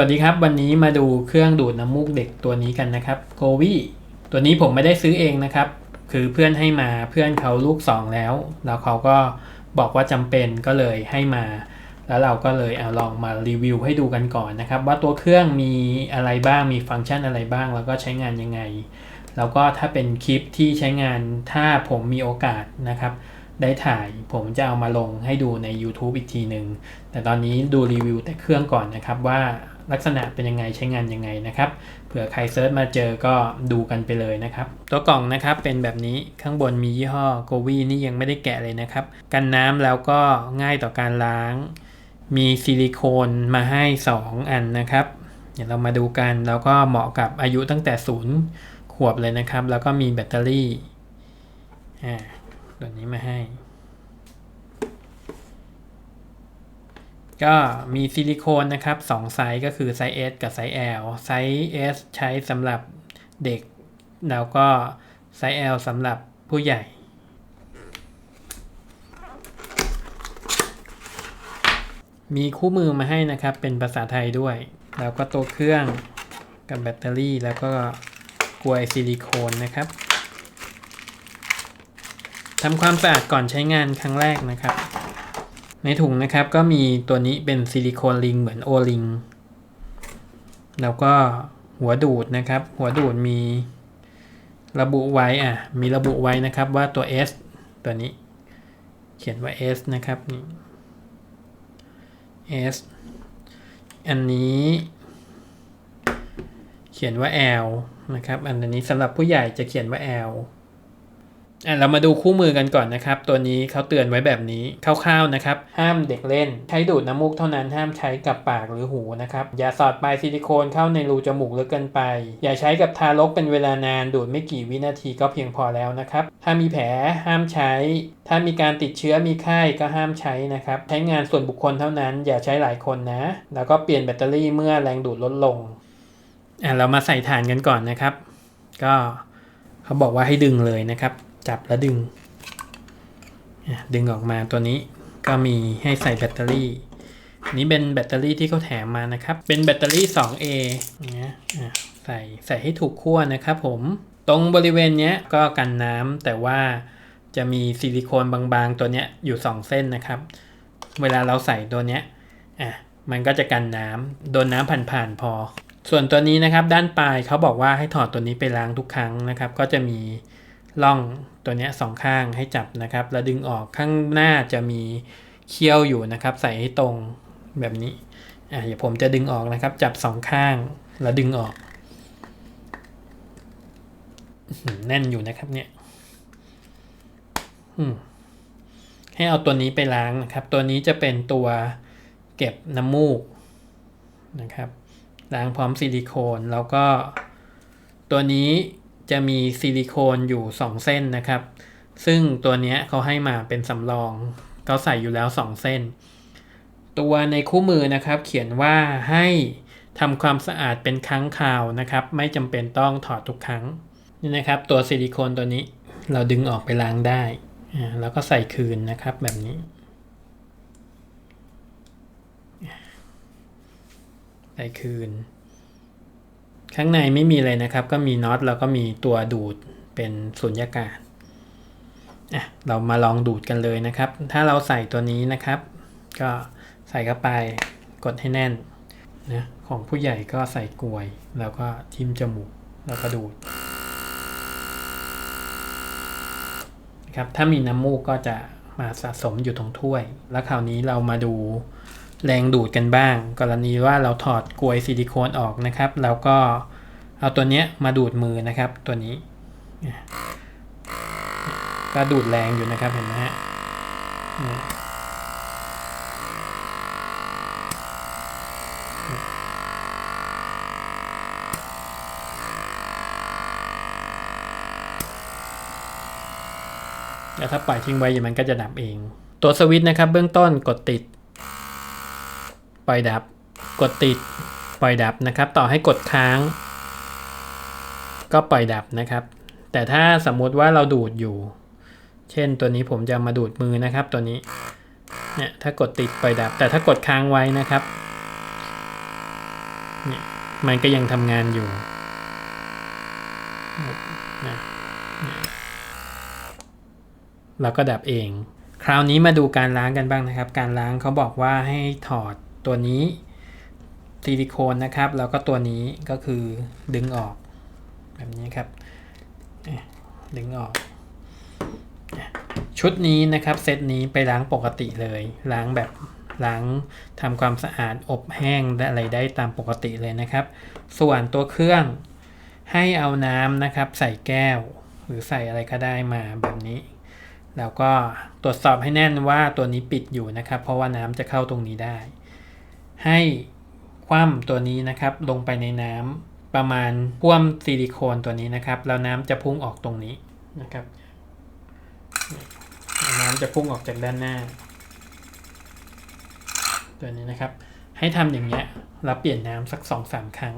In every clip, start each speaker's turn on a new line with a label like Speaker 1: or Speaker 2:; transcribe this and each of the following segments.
Speaker 1: วัสดีครับ วันนี้มาดูเครื่องดูดน้ำมูกเด็กตัวนี้กันนะครับโกวีตัวนี้ผมไม่ได้ซื้อเองนะครับ คือเพื่อนให้มาเพื่อนเขาลูกสองแล้ว แล้วเขาก็บอกว่าจำเป็นก็เลยให้มา แล้วเราก็เลยเอาลองมารีวิวให้ดูกันก่อนนะครับ ว่าตัวเครื่องมีอะไรบ้างมีฟังก์ชันอะไรบ้าง แล้วก็ใช้งานยังไง แล้วก็ถ้าเป็นคลิปที่ใช้งานถ้าผมมีโอกาสนะครับได้ถ่ายผมจะเอามาลงให้ดูใน YouTube อีกทีหนึ่งแต่ตอนนี้ดูรีวิวแต่เครื่องก่อนนะครับว่า ลักษณะเป็นยังไงใช้งานยังไงนะครับ เผื่อใครเซิร์ชมาเจอก็ดูกันไปเลยนะครับ ตัวกล่องนะครับเป็นแบบนี้ข้างบนมียี่ห้อโกวีนี่ยังไม่ได้แกะเลยนะครับ กันน้ำแล้วก็ง่ายต่อการล้าง มีซิลิโคนมาให้ 2 อันนะครับ เดี๋ยวเรามาดูกันแล้วก็เหมาะกับอายุตั้งแต่ศูนย์ขวบเลยนะครับ แล้วก็มีแบตเตอรี่อ่าตัวนี้มาให้ ก็มีซิลิโคนนะครับ2ไซส์ก็คือไซส์ S กับไซส์ L ไซส์ S ใช้สำหรับเด็ก แล้วก็ไซส์ L สำหรับผู้ใหญ่ มีคู่มือมาให้นะครับ เป็นภาษาไทยด้วย แล้วก็ตัวเครื่องกับแบตเตอรี่ แล้วก็กลวยซิลิโคนนะครับทำความสะอาดก่อนใช้งานครั้งแรกนะครับ ในถุงนะครับก็มีตัวนี้เป็นซิลิโคนลิงเหมือนโอลิง แล้วก็หัวดูดนะครับ หัวดูดมีระบุไว้อะ มีระบุไว้นะครับว่าตัว S ตัวนี้ เขียนว่า S นะครับนี่ S อันนี้เขียนว่า L นะครับ อันนี้สำหรับผู้ใหญ่จะเขียนว่า L อะเรามาดูคู่มือกันก่อนนะครับ ตัวนี้เขาเตือนไว้แบบนี้คร่าวๆนะครับ ห้ามเด็กเล่น ใช้ดูดน้ำมูกเท่านั้นห้ามใช้กับปากหรือหูนะครับ อย่าสอดปลายซิลิโคนเข้าในรูจมูกลึกเกินไป อย่าใช้กับทารกเป็นเวลานานดูดไม่กี่วินาทีก็เพียงพอแล้วนะครับ ถ้ามีแผลห้ามใช้ ถ้ามีการติดเชื้อมีไข้ก็ห้ามใช้นะครับ ใช้งานส่วนบุคคลเท่านั้น อย่าใช้หลายคนนะ แล้วก็เปลี่ยนแบตเตอรี่เมื่อแรงดูดลดลงอะเรามาใส่ฐานกันก่อนนะครับ ก็เขาบอกว่าให้ดึงเลยนะครับ จับแล้วดึง ดึงออกมาตัวนี้ก็มีให้ใส่แบตเตอรี่ นี้เป็นแบตเตอรี่ที่เขาแถมมานะครับ เป็นแบตเตอรี่ 2A เนี่ยใส่ใส่ให้ถูกขั้วนะครับผม ตรงบริเวณนี้ก็กันน้ำแต่ว่าจะมีซิลิโคนบางๆ ตัวเนี้ยอยู่ 2 เส้นนะครับ เวลาเราใส่ตัวเนี้ยอะมันก็จะกันน้ำโดนน้ำผ่านๆพอ ส่วนตัวนี้นะครับด้านปลายเขาบอกว่าให้ถอดตัวนี้ไปล้างทุกครั้งนะครับ ก็จะมี ล่องตัวนี้สองข้างให้จับนะครับ แล้วดึงออกข้างหน้าจะมีเคี้ยวอยู่นะครับ ใส่ให้ตรงแบบนี้อะเดี๋ยวผมจะดึงออกนะครับ จับสองข้าง แล้วดึงออกแน่นอยู่นะครับเนี่ยให้เอาตัวนี้ไปล้างนะครับ ตัวนี้จะเป็นตัวเก็บน้ำมูกนะครับล้างพร้อมซิลิโคนแล้วก็ตัวนี้ จะมีซิลิโคนอยู่ 2 เส้นนะครับ ซึ่งตัวนี้เขาให้มาเป็นสำรองเขาใส่อยู่แล้ว 2 เส้น ตัวในคู่มือนะครับเขียนว่าให้ทำความสะอาดเป็นครั้งคราวนะครับ ไม่จำเป็นต้องถอดทุกครั้งนี่นะครับ ตัวซิลิโคนตัวนี้เราดึงออกไปล้างได้ แล้วก็ใส่คืนนะครับแบบนี้ ใส่คืน ข้างในไม่มีเลยนะครับ ก็มีน็อตแล้วก็มีตัวดูดเป็นสุญญากาศอะเรามาลองดูดกันเลยนะครับ ถ้าเราใส่ตัวนี้นะครับ ก็ใส่เข้าไปกดให้แน่นนะของผู้ใหญ่ก็ใส่กลวย แล้วก็ทิ่มจมูกแล้วก็ดูดครับถ้ามีน้ำมูกก็จะมาสะสมอยู่ตรงถ้วย แล้วคราวนี้เรามาดู แรงดูดกันบ้าง กรณีว่าเราถอดกลวยซิลิโคนออกนะครับ แล้วก็เอาตัวเนี้ยมาดูดมือนะครับตัวนี้ ก็ดูดแรงอยู่นะครับเห็นไหมฮะแล้วถ้าปล่อยทิ้งไว้มันก็จะดับเอง ตัวสวิตช์นะครับ เบื้องต้นกดติด ปล่อยดับ กดติด ปล่อยดับนะครับ ต่อให้กดค้าง ก็ปล่อยดับนะครับ แต่ถ้าสมมุติว่าเราดูดอยู่ เช่นตัวนี้ผมจะมาดูดมือนะครับ ตัวนี้ เนี่ยถ้ากดติดปล่อยดับ แต่ถ้ากดค้างไว้นะครับ เนี่ยมันก็ยังทำงานอยู่นะเนี่ยเราก็ดับเอง คราวนี้มาดูการล้างกันบ้างนะครับ การล้างเขาบอกว่าให้ถอด ตัวนี้ซิลิโคนนะครับ แล้วก็ตัวนี้ก็คือดึงออก แบบนี้ครับ ดึงออก ชุดนี้นะครับเซตนี้ไปล้างปกติเลย ล้างแบบล้างทำความสะอาดอบแห้งและอะไรได้ตามปกติเลยนะครับ ส่วนตัวเครื่องให้เอาน้ำนะครับ ใส่แก้ว หรือใส่อะไรก็ได้มาแบบนี้ แล้วก็ตรวจสอบให้แน่นว่าตัวนี้ปิดอยู่นะครับ เพราะว่าน้ำจะเข้าตรงนี้ได้ ให้คว่ำตัวนี้นะครับลงไปในน้ำประมาณคว่ำซิลิโคนตัวนี้นะครับแล้วน้ำจะพุ่งออกตรงนี้นะครับ น้ำจะพุ่งออกจากด้านหน้า ตัวนี้นะครับ ให้ทำอย่างเงี้ยแล้วเปลี่ยนน้ำสักสองสามครั้ง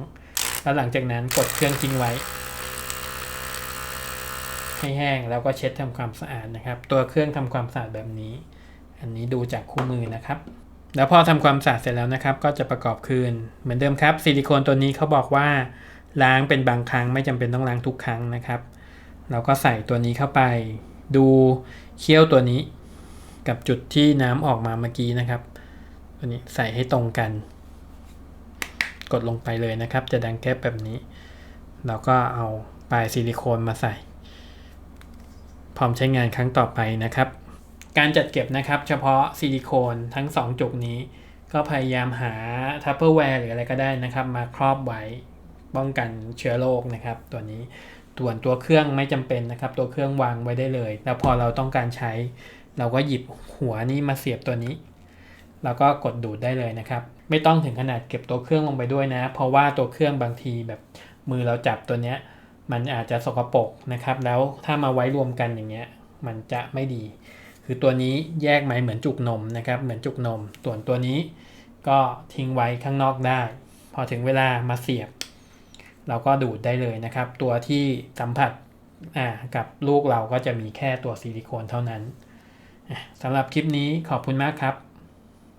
Speaker 1: แล้วหลังจากนั้นกดเครื่องทิ้งไว้ให้แห้งแล้วก็เช็ดทำความสะอาดนะครับ ตัวเครื่องทำความสะอาดแบบนี้ อันนี้ดูจากคู่มือนะครับ แล้วพอทำความสะอาดเสร็จแล้วนะครับ ก็จะประกอบคืน เหมือนเดิมครับซิลิโคนตัวนี้เขาบอกว่าล้างเป็นบางครั้งไม่จำเป็นต้องล้างทุกครั้งนะครับ เราก็ใส่ตัวนี้เข้าไป ดูเคี่ยวตัวนี้ กับจุดที่น้ำออกมาเมื่อกี้นะครับ ตัวนี้ใส่ให้ตรงกัน กดลงไปเลยนะครับ จะดังแก๊บแบบนี้ เราก็เอาปลายซิลิโคนมาใส่ พร้อมใช้งานครั้งต่อไปนะครับ การจัดเก็บนะครับ เฉพาะซิลิโคนทั้ง 2 จุกนี้ ก็พยายามหาทัพเปอร์แวร์หรืออะไรก็ได้นะครับ มาครอบไว้ป้องกันเชื้อโรคนะครับ ตัวนี้ส่วนตัวเครื่องไม่จำเป็นนะครับ ตัวเครื่องวางไว้ได้เลย แล้วพอเราต้องการใช้ เราก็หยิบหัวนี้มาเสียบตัวนี้ แล้วก็กดดูดได้เลยนะครับ ไม่ต้องถึงขนาดเก็บตัวเครื่องลงไปด้วยนะ เพราะว่าตัวเครื่องบางทีแบบมือเราจับตัวเนี้ยมันอาจจะสกปรกนะครับ แล้วถ้ามาไว้รวมกันอย่างเงี้ยมันจะไม่ดี คือตัวนี้แยกไหมเหมือนจุกนมนะครับเหมือนจุกนมส่วนตัวนี้ก็ทิ้งไว้ข้างนอกได้ พอถึงเวลามาเสียบ เราก็ดูดได้เลยนะครับ ตัวที่สัมผัสกับลูกเราก็จะมีแค่ตัวซิลิโคนเท่านั้นสำหรับคลิปนี้ขอบคุณมากครับ